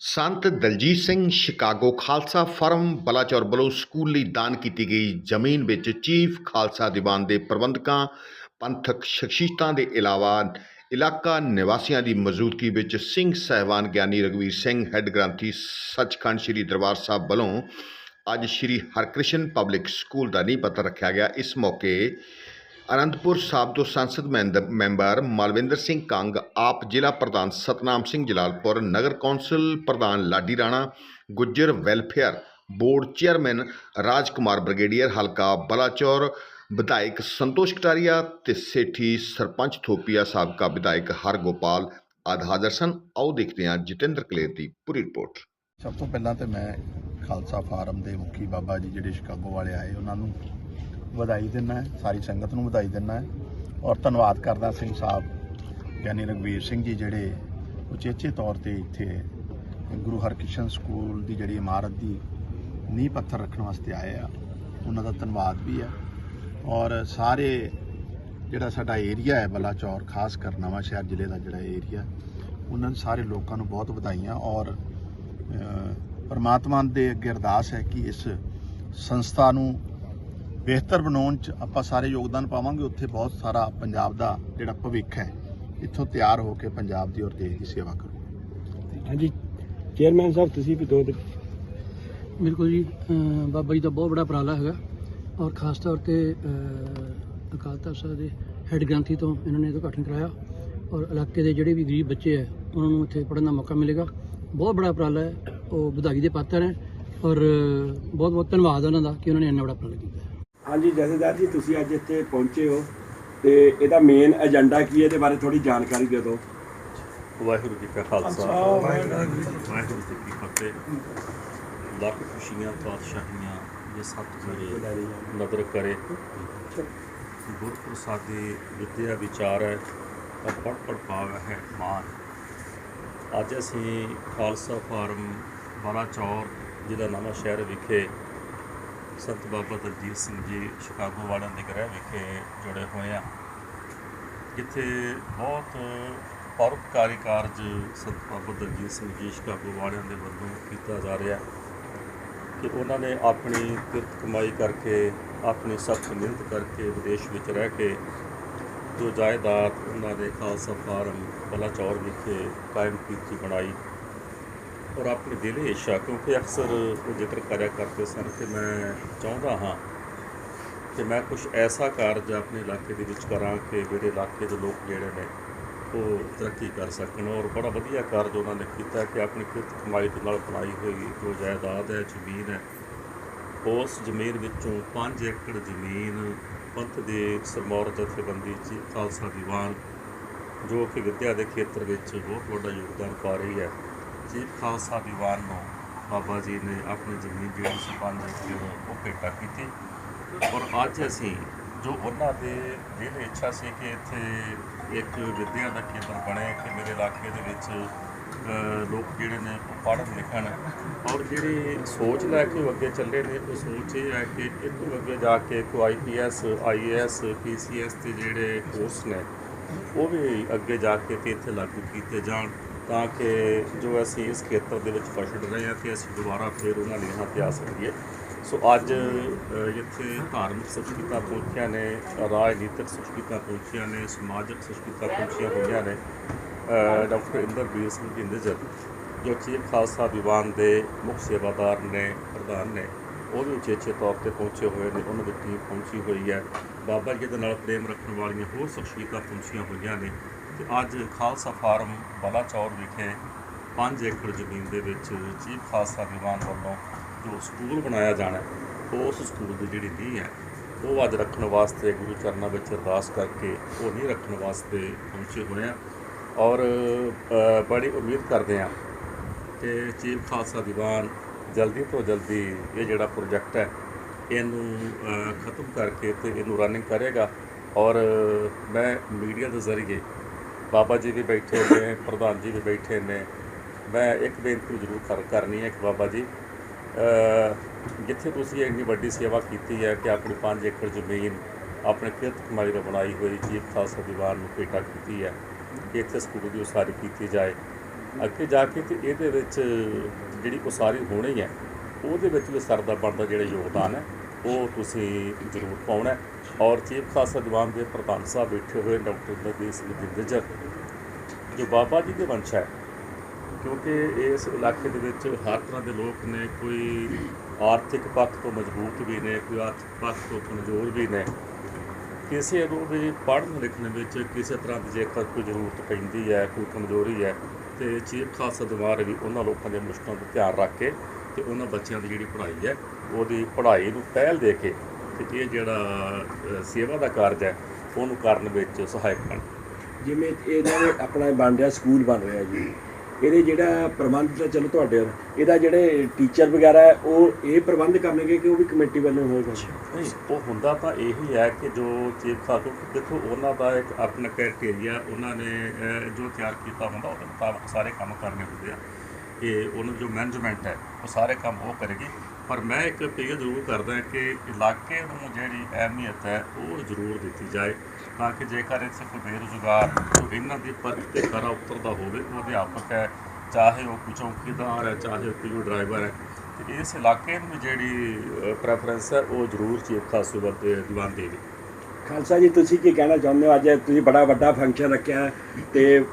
ਸੰਤ Daljit Singh Chicago Khalsa firm Balachaur ਵੱਲੋਂ school ਲਈ ਦਾਨ ਕੀਤੀ ਗਈ ਜ਼ਮੀਨ ਵਿੱਚ ਚੀਫ ਖਾਲਸਾ ਦੀਵਾਨ ਦੇ ਪ੍ਰਬੰਧਕਾਂ, ਪੰਥਕ ਸ਼ਖਸੀਅਤਾਂ ਦੇ ਇਲਾਵਾ ਇਲਾਕਾ ਨਿਵਾਸੀਆਂ ਦੀ ਮੌਜੂਦਗੀ ਵਿੱਚ ਸਿੰਘ ਸਹਿਬਾਨ ਗਿਆਨੀ ਰਗਵੀਰ ਸਿੰਘ, ਹੈੱਡ ਗ੍ਰੰਥੀ ਸੱਚਖੰਡ ਸ੍ਰੀ ਦਰਬਾਰ ਸਾਹਿਬ ਵੱਲੋਂ ਅੱਜ ਸ੍ਰੀ ਹਰਕ੍ਰਿਸ਼ਨ ਪਬਲਿਕ ਸਕੂਲ ਦਾ ਨੀਂਹ ਪੱਥਰ ਰੱਖਿਆ ਗਿਆ। ਇਸ ਮੌਕੇ ਅਨੰਦਪੁਰ ਸਾਹਿਬ ਤੋਂ ਸੰਸਦ ਮੈਂਦ- ਮੈਂਬਰ ਮਲਵਿੰਦਰ ਸਿੰਘ ਕੰਗ, ਆਪ ਜ਼ਿਲ੍ਹਾ ਪ੍ਰਧਾਨ ਸਤਨਾਮ ਸਿੰਘ ਜਲਾਲਪੁਰ, ਨਗਰ ਕੌਂਸਲ ਪ੍ਰਧਾਨ Ladi Rana, Gujjar welfare board chairman Raj Kumar brigadier, ਹਲਕਾ ਬਲਾਚੌਰ ਵਿਧਾਇਕ ਸੰਤੋਸ਼ ਕਟਾਰੀਆ ਤੇ ਸੇਠੀ ਸਰਪੰਚ ਥੋਪੀਆ ਸਾਬਕਾ ਵਿਧਾਇਕ ਹਰਗੋਪਾਲ ਆਦਿ ਹਾਜ਼ਰ ਸਨ। ਆਓ ਦੇਖਦੇ ਹਾਂ ਜਤਿੰਦਰ ਕਲੇਰ ਦੀ ਪੂਰੀ ਰਿਪੋਰਟ। ਸਭ ਤੋਂ ਪਹਿਲਾਂ ਤੇ ਮੈਂ ਖਾਲਸਾ ਫਾਰਮ ਦੇ ਮੁਖੀ ਬਾਬਾ ਜੀ ਜਿਹੜੇ ਸ਼ਿਕਾਗੋ ਵਾਲੇ ਆਏ, ਉਹਨਾਂ ਨੂੰ ਵਧਾਈ ਦਿੰਦਾ ਹੈ, ਸਾਰੀ ਸੰਗਤ ਨੂੰ ਵਧਾਈ ਦਿੰਦਾ ਹੈ। ਔਰ ਧੰਨਵਾਦ ਕਰਦਾ ਸਿੰਘ ਸਾਹਿਬ ਯਾਨੀ ਰਗਵੀਰ ਸਿੰਘ ਜੀ ਜਿਹੜੇ ਉਚੇਚੇ ਤੌਰ ਤੇ ਇੱਥੇ ਗੁਰੂ ਹਰਕ੍ਰਿਸ਼ਨ ਸਕੂਲ ਦੀ ਜਿਹੜੀ ਇਮਾਰਤ ਦੀ ਨੀਂਹ ਪੱਥਰ ਰੱਖਣ ਵਾਸਤੇ ਆਏ ਆ, ਉਹਨਾਂ ਦਾ ਧੰਨਵਾਦ ਵੀ ਆ ਔਰ ਸਾਰੇ ਜਿਹੜਾ ਸਾਡਾ ਏਰੀਆ ਹੈ ਬਲਾਚੌਰ ਖਾਸ ਕਰ ਨਵਾਂ ਸ਼ਹਿਰ ਜ਼ਿਲ੍ਹੇ ਦਾ ਜਿਹੜਾ ਏਰੀਆ, ਉਹਨਾਂ ਸਾਰੇ ਲੋਕਾਂ ਨੂੰ ਬਹੁਤ ਵਧਾਈਆਂ। ਔਰ ਪਰਮਾਤਮਾ ਦੇ ਅੱਗੇ ਅਰਦਾਸ ਹੈ ਕਿ ਇਸ ਸੰਸਥਾ ਨੂੰ ਬਿਹਤਰ ਬਣਾਉਣ ਚ ਆਪਾਂ ਸਾਰੇ ਯੋਗਦਾਨ ਪਾਵਾਂਗੇ। ਉੱਥੇ ਬਹੁਤ ਸਾਰਾ ਪੰਜਾਬ ਦਾ ਜਿਹੜਾ ਭਵਿੱਖ ਹੈ ਇੱਥੋਂ ਤਿਆਰ ਹੋ ਕੇ ਪੰਜਾਬ ਦੀ ਔਰ ਦੇਸ਼ ਦੀ ਸੇਵਾ ਕਰੂ। ਹਾਂਜੀ ਚੇਅਰਮੈਨ ਸਾਹਿਬ ਤੁਸੀਂ ਵੀ ਦੋ ਬਿਲਕੁਲ ਜੀ ਬਾਬਾ ਜੀ ਦਾ ਬਹੁਤ ਬੜਾ ਉਪਰਾਲਾ ਹੈਗਾ। ਔਰ ਖਾਸ ਤੌਰ ਤੇ ਅਕਾਲ ਤਖਤ ਸਾਹਿਬ ਦੇ ਹੈੱਡ ਗ੍ਰੰਥੀ ਤੋਂ ਇਹਨਾਂ ਨੇ ਉਦਘਾਟਨ ਕਰਾਇਆ। ਔਰ ਇਲਾਕੇ ਦੇ ਜਿਹੜੇ ਵੀ ਗਰੀਬ ਬੱਚੇ ਹੈ ਉਹਨਾਂ ਨੂੰ ਇੱਥੇ ਪੜ੍ਹਨ ਦਾ ਮੌਕਾ ਮਿਲੇਗਾ। ਬਹੁਤ ਬੜਾ ਉਪਰਾਲਾ ਹੈ ਉਹ ਵਧਾਈ ਦੇ ਪਾਤਰ ਹੈ। ਔਰ ਬਹੁਤ ਬਹੁਤ ਧੰਨਵਾਦ ਉਹਨਾਂ ਦਾ ਕਿ ਉਹਨਾਂ ਨੇ ਇੰਨਾ ਬੜਾ ਉਪਰਾਲਾ ਕੀਤਾ। ਹਾਂਜੀ ਜਥੇਦਾਰ ਜੀ ਤੁਸੀਂ ਅੱਜ ਇੱਥੇ ਪਹੁੰਚੇ ਹੋ ਤੇ ਇਹਦਾ ਮੇਨ ਏਜੰਡਾ ਕੀ ਹੈ? ਇਹਦੇ ਬਾਰੇ ਥੋੜੀ ਜਾਣਕਾਰੀ ਦੇ ਦਿਓ। ਵਾਹਿਗੁਰੂ ਜੀ ਕਾ ਖਾਲਸਾ। ਵਾਹਿਗੁਰੂ ਜੀ ਕੀ ਫਤਿਹ। ਲੱਖ ਖੁਸ਼ੀਆਂ ਪਾਤਸ਼ਾਹੀਆਂ ਇਹ ਸਤਿਗੁਰੇ ਨਦਰ ਕਰੇ। ਗੁਰ ਪ੍ਰਸਾਦੀ ਵਿਦਿਆ ਵਿਚਾਰ ਹੈ ਪੜ ਪੜ ਪਾਵੈ ਹੈ ਮਾਨ। ਅੱਜ ਅਸੀਂ ਖਾਲਸਾ ਫਾਰਮ ਬਾਲਾਚੌਰ ਜ਼ਿਲ੍ਹਾ ਨਵਾਂ ਸ਼ਹਿਰ ਵਿਖੇ ਸੰਤ ਬਾਬਾ ਦਲਜੀਤ ਸਿੰਘ ਜੀ ਸ਼ਿਕਾਗੋ ਵਾਲਿਆਂ ਦੇ ਗ੍ਰਹਿ ਵਿਖੇ ਜੁੜੇ ਹੋਏ ਆ। ਜਿੱਥੇ ਬਹੁਤ ਪਰਉਪਕਾਰੀ ਕਾਰਜ ਸੰਤ ਬਾਬਾ ਦਲਜੀਤ ਸਿੰਘ ਜੀ ਸ਼ਿਕਾਗੋ ਵਾਲਿਆਂ ਦੇ ਵੱਲੋਂ ਕੀਤਾ ਜਾ ਰਿਹਾ। ਕਿ ਉਹਨਾਂ ਨੇ ਆਪਣੀ ਕਿਰਤ ਕਮਾਈ ਕਰਕੇ, ਆਪਣੀ ਸਖਤ ਮਿਹਨਤ ਕਰਕੇ ਵਿਦੇਸ਼ ਵਿੱਚ ਰਹਿ ਕੇ ਜੋ ਜਾਇਦਾਦ ਉਹਨਾਂ ਦੇ ਖਾਲਸਾ ਫਾਰਮ ਬਲਾਚੌਰ ਵਿਖੇ ਕਾਇਮ ਕੀਤੀ, ਬਣਾਈ। ਔਰ ਆਪਣੀ ਦਿਲੀ ਇੱਛਾ, ਕਿਉਂਕਿ ਅਕਸਰ ਉਹ ਜ਼ਿਕਰ ਕਰਿਆ ਕਰਦੇ ਸਨ ਕਿ ਮੈਂ ਚਾਹੁੰਦਾ ਹਾਂ ਕਿ ਮੈਂ ਕੁਝ ਐਸਾ ਕਾਰਜ ਆਪਣੇ ਇਲਾਕੇ ਦੇ ਵਿੱਚ ਕਰਾਂ ਕਿ ਮੇਰੇ ਇਲਾਕੇ ਦੇ ਲੋਕ ਜਿਹੜੇ ਨੇ ਉਹ ਤਰੱਕੀ ਕਰ ਸਕਣ। ਔਰ ਬੜਾ ਵਧੀਆ ਕਾਰਜ ਉਹਨਾਂ ਨੇ ਕੀਤਾ ਕਿ ਆਪਣੀ ਕਿਰਤ ਕਮਾਈ ਦੇ ਨਾਲ ਬਣਾਈ ਹੋਈ ਜੋ ਜਾਇਦਾਦ ਹੈ, ਜ਼ਮੀਨ ਹੈ, ਉਸ ਜ਼ਮੀਨ ਵਿੱਚੋਂ 5 ਏਕੜ ਜ਼ਮੀਨ, ਪੰਥ ਦੇ ਸਰਮੌਰ ਜਥੇਬੰਦੀ ਚ ਖਾਲਸਾ ਦੀਵਾਨ, ਜੋ ਕਿ ਵਿੱਦਿਆ ਦੇ ਖੇਤਰ ਵਿੱਚ ਬਹੁਤ ਵੱਡਾ ਯੋਗਦਾਨ ਪਾ ਰਹੀ ਹੈ। ਚੀਫ ਖਾਲਸਾ ਦੀਵਾਨ ਨੂੰ ਬਾਬਾ ਜੀ ਨੇ ਆਪਣੀ ਜ਼ਮੀਨ ਜਿਹੜੀ ਸੀ ਪੰਜ ਏਕੜ ਉਹ ਭੇਟਾ ਕੀਤੀ। ਔਰ ਅੱਜ ਅਸੀਂ ਜੋ ਉਹਨਾਂ ਦੇ ਦਿਲ ਇੱਛਾ ਸੀ ਕਿ ਇੱਥੇ ਇੱਕ ਵਿਦਿਆ ਦਾ ਕੇਂਦਰ ਬਣੇ, ਕਿ ਮੇਰੇ ਇਲਾਕੇ ਦੇ ਵਿੱਚ ਲੋਕ ਜਿਹੜੇ ਨੇ ਉਹ ਪੜ੍ਹਨ ਲਿਖਣ। ਔਰ ਜਿਹੜੀ ਸੋਚ ਲੈ ਕੇ ਉਹ ਅੱਗੇ ਚੱਲੇ ਨੇ, ਉਹ ਸੋਚ ਇਹ ਹੈ ਕਿ ਇਹ ਤੋਂ ਅੱਗੇ ਜਾ ਕੇ ਕੋਈ ਆਈਪੀਐਸ ਆਈਏਐਸ ਪੀਸੀਐਸ ਤੇ ਜਿਹੜੇ ਕੋਰਸ ਨੇ, ਉਹ ਵੀ ਅੱਗੇ ਜਾ ਕੇ ਤੇ ਇੱਥੇ ਲਾਗੂ ਕੀਤੇ ਜਾਣ। ਤਾਂ ਕਿ ਜੋ ਅਸੀਂ ਇਸ ਖੇਤਰ ਦੇ ਵਿੱਚ ਫਸੜ ਰਹੇ ਹਾਂ ਕਿ ਅਸੀਂ ਦੁਬਾਰਾ ਫਿਰ ਉਹਨਾਂ ਲੀਹਾਂ ਤੇ ਆ ਸਕੀਏ। ਸੋ ਅੱਜ ਅ, ਇੱਥੇ ਧਾਰਮਿਕ ਸੰਸਕ੍ਰਿਤਾਂ ਪਹੁੰਚੀਆਂ ਨੇ ਰਾਜਨੀਤਿਕ ਸੰਸਕ੍ਰਿਤਾਂ ਪਹੁੰਚੀਆਂ ਨੇ ਸਮਾਜਿਕ ਸੰਸਕ੍ਰਿਤਾਂ ਪਹੁੰਚੀਆਂ ਹੋਈਆਂ ਨੇ ਡਾਕਟਰ ਇੰਦਰਬੀਰ ਸਿੰਘ ਜੀ ਨਿੱਜਰ ਜੋ ਚੀਫ ਖਾਲਸਾ ਦੀਵਾਨ ਦੇ ਮੁੱਖ ਸੇਵਾਦਾਰ ਨੇ ਪ੍ਰਧਾਨ ਨੇ ਉਹ ਵੀ ਉਚੇਚੇ ਤੌਰ ਤੇ ਪਹੁੰਚੇ ਹੋਏ ਨੇ ਉਹਨਾਂ ਦੀ ਟੀਮ ਪਹੁੰਚੀ ਹੋਈ ਹੈ। ਬਾਬਾ ਜੀ ਦੇ ਨਾਲ ਪ੍ਰੇਮ ਰੱਖਣ ਵਾਲੀਆਂ ਹੋਰ ਸ਼ਖਸੀਅਤਾਂ ਪਹੁੰਚੀਆਂ ਹੋਈਆਂ ਨੇ। ਤੇ ਅੱਜ ਖਾਲਸਾ ਫਾਰਮ ਬਲਾਚੌਰ ਵਿਖੇ 5 ਏਕੜ ਜ਼ਮੀਨ ਦੇ ਵਿੱਚ ਚੀਫ ਖਾਲਸਾ ਦੀਵਾਨ ਵੱਲੋਂ ਜੋ ਸਕੂਲ ਬਣਾਇਆ ਜਾਣਾ ਉਸ ਸਕੂਲ ਦੀ ਜਿਹੜੀ ਨੀਂਹ ਹੈ, ਉਹ ਅੱਜ ਰੱਖਣ ਵਾਸਤੇ ਗੁਰੂ ਚਰਨਾਂ ਵਿੱਚ ਅਰਦਾਸ ਕਰਕੇ ਉਹ ਨਹੀਂ ਰੱਖਣ ਵਾਸਤੇ ਪਹੁੰਚੇ ਹੋਏ ਆ ਔਰ ਬੜੀ ਉਮੀਦ ਕਰਦੇ ਆ ਕਿ ਚੀਫ ਖਾਲਸਾ ਦੀਵਾਨ ਜਲਦੀ ਤੋਂ ਜਲਦੀ ਇਹ ਜਿਹੜਾ ਪ੍ਰੋਜੈਕਟ ਹੈ, ਇਹਨੂੰ ਖਤਮ ਕਰਕੇ ਤੇ ਇਹਨੂੰ ਰਨਿੰਗ ਕਰੇਗਾ ਔਰ ਮੈਂ ਮੀਡੀਆ ਦੇ ਜ਼ਰੀਏ ਬਾਬਾ ਜੀ ਵੀ ਬੈਠੇ ਨੇ, ਪ੍ਰਧਾਨ ਜੀ ਵੀ ਬੈਠੇ ਨੇ। ਮੈਂ ਇੱਕ ਬੇਨਤੀ ਜ਼ਰੂਰ ਕਰ, ਕਰਨੀ ਹੈ ਕਿ ਬਾਬਾ ਜੀ। ਜਿੱਥੇ ਤੁਸੀਂ ਇੰਨੀ ਵੱਡੀ ਸੇਵਾ ਕੀਤੀ ਹੈ ਕਿ ਆਪਣੀ 5 ਏਕੜ ਜ਼ਮੀਨ ਆਪਣੇ ਕਿਰਤ ਕਮਾਈ ਦਾ ਬਣਾਈ ਹੋਈ ਚੀਫ ਖਾਲਸਾ ਦੀਵਾਨ ਨੂੰ ਭੇਟਾ ਕੀਤੀ ਹੈ ਕਿ ਇੱਥੇ ਸਕੂਲ ਦੀ ਉਸਾਰੀ ਕੀਤੀ ਜਾਏ। ਅੱਗੇ ਜਾ ਕੇ ਤੇ ਇਹਦੇ ਵਿੱਚ ਜਿਹੜੀ ਉਸਾਰੀ ਹੋਣੀ ਹੈ, ਉਹਦੇ ਵਿੱਚ ਵੀ ਸਰਦਾ ਬਣਦਾ ਜਿਹੜਾ ਯੋਗਦਾਨ ਹੈ। ਉਹ ਤੁਸੀਂ ਜ਼ਰੂਰ ਪਾਉਣਾ ਔਰ ਚੀਫ ਖਾਲਸਾ ਦੀਵਾਨ ਦੇ ਪ੍ਰਧਾਨ ਸਾਹਿਬ ਬੈਠੇ ਹੋਏ ਡਾਕਟਰ ਨਵੀਨ ਸਿੰਘ ਦਿੰਦਜਰ ਜੋ ਬਾਬਾ ਜੀ ਦੇ ਵੰਸ਼ ਹੈ। ਕਿਉਂਕਿ ਇਸ ਇਲਾਕੇ ਦੇ ਵਿੱਚ ਹਰ ਤਰ੍ਹਾਂ ਦੇ ਲੋਕ ਨੇ, ਕੋਈ ਆਰਥਿਕ ਪੱਖ ਤੋਂ ਮਜ਼ਬੂਤ ਵੀ ਨੇ, ਕੋਈ ਆਰਥਿਕ ਪੱਖ ਤੋਂ ਕਮਜ਼ੋਰ ਵੀ ਨੇ। ਕਿਸੇ ਨੂੰ ਵੀ ਪੜ੍ਹਨ ਲਿਖਣ ਵਿੱਚ ਕਿਸੇ ਤਰ੍ਹਾਂ ਦੀ ਜੇਕਰ ਕੋਈ ਜ਼ਰੂਰਤ ਪੈਂਦੀ ਹੈ, ਕੋਈ ਕਮਜ਼ੋਰੀ ਹੈ, ਤੇ ਚੀਫ ਖਾਲਸਾ ਦੀਵਾਨ ਵੀ ਉਹਨਾਂ ਲੋਕਾਂ ਦੇ ਮੁਸ਼ਕਲਾਂ ਦਾ ਧਿਆਨ ਰੱਖ ਕੇ ਤੇ ਉਹਨਾਂ ਬੱਚਿਆਂ ਦੀ ਜਿਹੜੀ ਪੜ੍ਹਾਈ ਹੈ ਉਹਦੀ ਪੜ੍ਹਾਈ ਨੂੰ ਪਹਿਲ ਦੇ ਕੇ ਤੇ ਇਹ ਜਿਹੜਾ ਸੇਵਾ ਦਾ ਕਾਰਜ ਹੈ ਉਹਨੂੰ ਕਰਨ ਵਿੱਚ ਸਹਾਇਕ ਬਣ। ਜਿਵੇਂ ਇਹਨਾਂ ਦੇ ਆਪਣਾ ਬਣ ਰਿਹਾ ਸਕੂਲ ਬਣ ਰਿਹਾ ਜੀ। ਇਹਦੇ ਜਿਹੜਾ ਪ੍ਰਬੰਧ ਤਾਂ ਚਲੋ ਤੁਹਾਡੇ। ਇਹਦਾ ਜਿਹੜੇ ਟੀਚਰ ਵਗੈਰਾ ਉਹ ਇਹ ਪ੍ਰਬੰਧ ਕਰਨਗੇ ਕਿ ਉਹ ਵੀ ਕਮੇਟੀ ਵੱਲੋਂ ਹੋਏਗਾ? ਨਹੀਂ ਉਹ ਹੁੰਦਾ ਤਾਂ ਇਹੀ ਹੈ ਕਿ ਜੋ ਚੀਫ ਕਿਉਂਕਿ ਦੇਖੋ ਉਹਨਾਂ ਦਾ ਇੱਕ ਆਪਣਾ ਕ੍ਰਾਈਟੇਰੀਆ ਉਹਨਾਂ ਨੇ ਜੋ ਤਿਆਰ ਕੀਤਾ ਹੁੰਦਾ ਉਹਦੇ ਮੁਤਾਬਕ ਸਾਰੇ ਕੰਮ ਕਰਨੇ ਹੁੰਦੇ ਆ। ਕਿ ਉਹਨਾਂ ਜੋ ਮੈਨੇਜਮੈਂਟ ਹੈ ਉਹ ਸਾਰੇ ਕੰਮ ਉਹ ਕਰੇਗੀ। ਪਰ ਮੈਂ ਇੱਕ ਅਪੀਲ ਜ਼ਰੂਰ ਕਰਦਾ ਕਿ ਇਲਾਕੇ ਨੂੰ ਜਿਹੜੀ ਅਹਿਮੀਅਤ ਹੈ, ਉਹ ਜ਼ਰੂਰ ਦਿੱਤੀ ਜਾਏ ਤਾਂ ਕਿ ਜੇਕਰ ਇੱਥੇ ਕੋਈ ਬੇਰੁਜ਼ਗਾਰ ਇਹਨਾਂ ਦੀ ਪਰਖ ਤੇ ਖਰਾ ਉਤਰਦਾ ਹੋਵੇ ਉਹ ਅਧਿਆਪਕ ਹੈ, ਚਾਹੇ ਉਹ ਕੋਈ ਚੌਕੀਦਾਰ ਹੈ, ਚਾਹੇ ਕੋਈ ਡਰਾਈਵਰ ਹੈ, ਤੇ ਇਸ ਇਲਾਕੇ ਨੂੰ ਜਿਹੜੀ ਪ੍ਰੈਫਰੈਂਸ ਹੈ, ਉਹ ਜ਼ਰੂਰ ਚੀਫ ਖਾਲਸਾ ਵੱਲ ਦੇ ਦੀਵਾਨ ਦੇਵੇ। ਖਾਲਸਾ ਜੀ, ਤੁਸੀਂ ਕੀ ਕਹਿਣਾ ਚਾਹੁੰਦੇ ਹੋ? ਅੱਜ ਤੁਸੀਂ ਬੜਾ ਵੱਡਾ ਫੰਕਸ਼ਨ ਰੱਖਿਆ ਹੈ ਤੇ